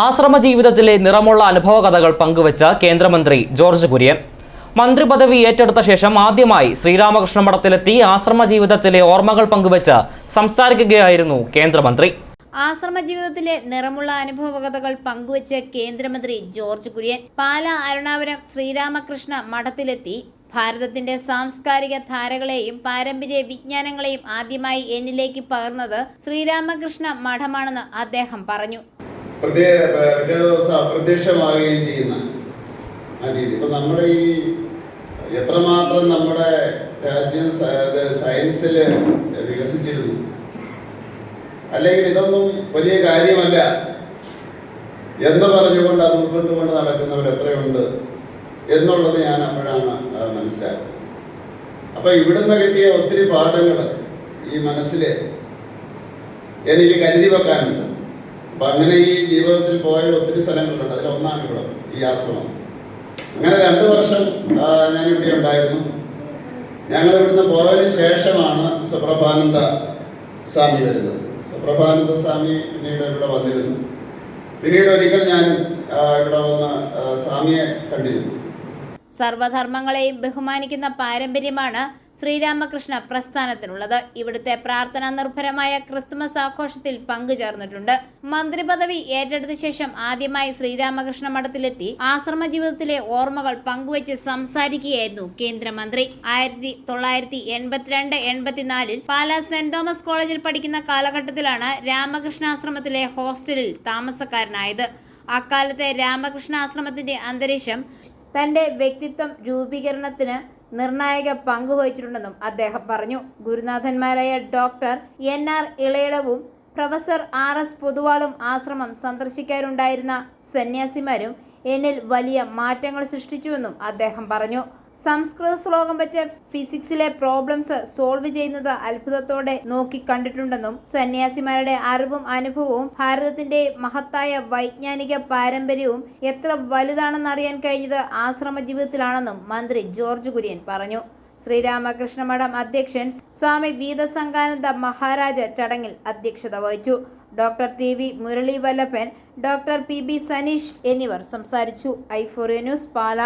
ആശ്രമ ജീവിതത്തിലെ നിറമുള്ള അനുഭവ കഥകൾ പങ്കുവച്ച കേന്ദ്രമന്ത്രി ജോർജ് കുര്യൻ. മന്ത്രി പദവി ഏറ്റെടുത്ത ശേഷം ആദ്യമായി ശ്രീരാമകൃഷ്ണ മഠത്തിലെത്തി ആശ്രമ ജീവിതത്തിലെ ഓർമ്മകൾ പങ്കുവച്ച് സംസാരിക്കുകയായിരുന്നു കേന്ദ്രമന്ത്രി. ആശ്രമ ജീവിതത്തിലെ നിറമുള്ള അനുഭവ കഥകൾ പങ്കുവച്ച് കേന്ദ്രമന്ത്രി ജോർജ് കുര്യൻ പാല അരുണാപുരം ശ്രീരാമകൃഷ്ണ മഠത്തിലെത്തി. ഭാരതത്തിന്റെ സാംസ്കാരിക ധാരകളെയും പാരമ്പര്യ വിജ്ഞാനങ്ങളെയും ആദ്യമായി എന്നിലേക്ക് പകർന്നത് ശ്രീരാമകൃഷ്ണ മഠമാണെന്ന് അദ്ദേഹം പറഞ്ഞു. പ്രത്യേ പിറ്റേ ദിവസം അപ്രത്യക്ഷമാകുകയും ചെയ്യുന്ന ആ രീതി. ഇപ്പം നമ്മുടെ ഈ എത്രമാത്രം നമ്മുടെ രാജ്യം സയൻസിൽ വികസിച്ചിരുന്നു. അല്ലെങ്കിൽ ഇതൊന്നും വലിയ കാര്യമല്ല എന്ന് പറഞ്ഞുകൊണ്ട് അത് ഉൾക്കൊണ്ടുകൊണ്ട് നടക്കുന്നവർ എത്രയുണ്ട് എന്നുള്ളത് ഞാൻ അപ്പോഴാണ് മനസ്സിലാക്കുന്നത്. അപ്പം ഇവിടുന്ന് കിട്ടിയ ഒത്തിരി പാഠങ്ങൾ ഈ മനസ്സിൽ എനിക്ക് കരുതി വെക്കാനുണ്ട്. അപ്പം അങ്ങനെ ഈ ജീവിതത്തിൽ പോയ ഒത്തിരി സ്ഥലങ്ങളുണ്ട്. അതിലൊന്നാണ് ഇവിടെ ഈ ആശ്രമം. അങ്ങനെ രണ്ട് വർഷം ഞാൻ ഇവിടെ ഉണ്ടായിരുന്നു. ഞങ്ങൾ ഇവിടുന്ന് പോയതിന് ശേഷമാണ് സുപ്രഭാനന്ദ സ്വാമി വരുന്നത്. സുപ്രഭാനന്ദ സ്വാമി പിന്നീട് ഇവിടെ വന്നിരുന്നു. പിന്നീട് ഒരിക്കൽ ഞാൻ ഇവിടെ വന്ന് സ്വാമിയെ കണ്ടിരുന്നു. സർവധർമ്മങ്ങളെയും ബഹുമാനിക്കുന്ന പാരമ്പര്യമാണ് ശ്രീരാമകൃഷ്ണ പ്രസ്ഥാനത്തിനുള്ളത്. ഇവിടുത്തെ പ്രാർത്ഥനാ നിർഭരമായ ക്രിസ്തുമസ് ആഘോഷത്തിൽ പങ്കുചേർന്നിട്ടുണ്ട്. മന്ത്രി പദവി ഏറ്റെടുത്ത ശേഷം ആദ്യമായി ശ്രീരാമകൃഷ്ണ മഠത്തിലെത്തി ആശ്രമ ജീവിതത്തിലെ ഓർമ്മകൾ പങ്കുവച്ച് സംസാരിക്കുകയായിരുന്നു കേന്ദ്രമന്ത്രി. ആയിരത്തി തൊള്ളായിരത്തി എൺപത്തിരണ്ട് എൺപത്തിനാലിൽ പാലാ സെന്റ് തോമസ് കോളേജിൽ പഠിക്കുന്ന കാലഘട്ടത്തിലാണ് രാമകൃഷ്ണാശ്രമത്തിലെ ഹോസ്റ്റലിൽ താമസക്കാരനായത്. അക്കാലത്തെ രാമകൃഷ്ണാശ്രമത്തിന്റെ അന്തരീക്ഷം തന്റെ വ്യക്തിത്വം രൂപീകരണത്തിന് നിർണായക പങ്ക് വഹിച്ചിട്ടുണ്ടെന്നും അദ്ദേഹം പറഞ്ഞു. ഗുരുനാഥന്മാരായ ഡോക്ടർ എൻ ആർ ഇളയിടവും പ്രൊഫസർ ആർ എസ് പൊതുവാളും ആശ്രമം സന്ദർശിക്കാറുണ്ടായിരുന്ന സന്യാസിമാരും എന്നിൽ വലിയ മാറ്റങ്ങൾ സൃഷ്ടിച്ചുവെന്നും അദ്ദേഹം പറഞ്ഞു. സംസ്കൃത ശ്ലോകം വെച്ച് ഫിസിക്സിലെ പ്രോബ്ലംസ് സോൾവ് ചെയ്യുന്നത് അത്ഭുതത്തോടെ നോക്കി കണ്ടിട്ടുണ്ടെന്നും സന്യാസിമാരുടെ അറിവും അനുഭവവും ഭാരതത്തിന്റെ മഹത്തായ വൈജ്ഞാനിക പാരമ്പര്യവും എത്ര വലുതാണെന്ന് അറിയാൻ കഴിഞ്ഞത് ആശ്രമ ജീവിതത്തിലാണെന്നും മന്ത്രി ജോർജ് കുര്യൻ പറഞ്ഞു. ശ്രീരാമകൃഷ്ണ മഠം അധ്യക്ഷൻ സ്വാമി വീതസംഗാനന്ദ മഹാരാജ ചടങ്ങിൽ അധ്യക്ഷത വഹിച്ചു. Doctor T V Murali Vallabhan doctor P B Saneesh എന്നിവർ സംസാരിച്ചു. ഐഫോറിയ ന്യൂസ് പാല.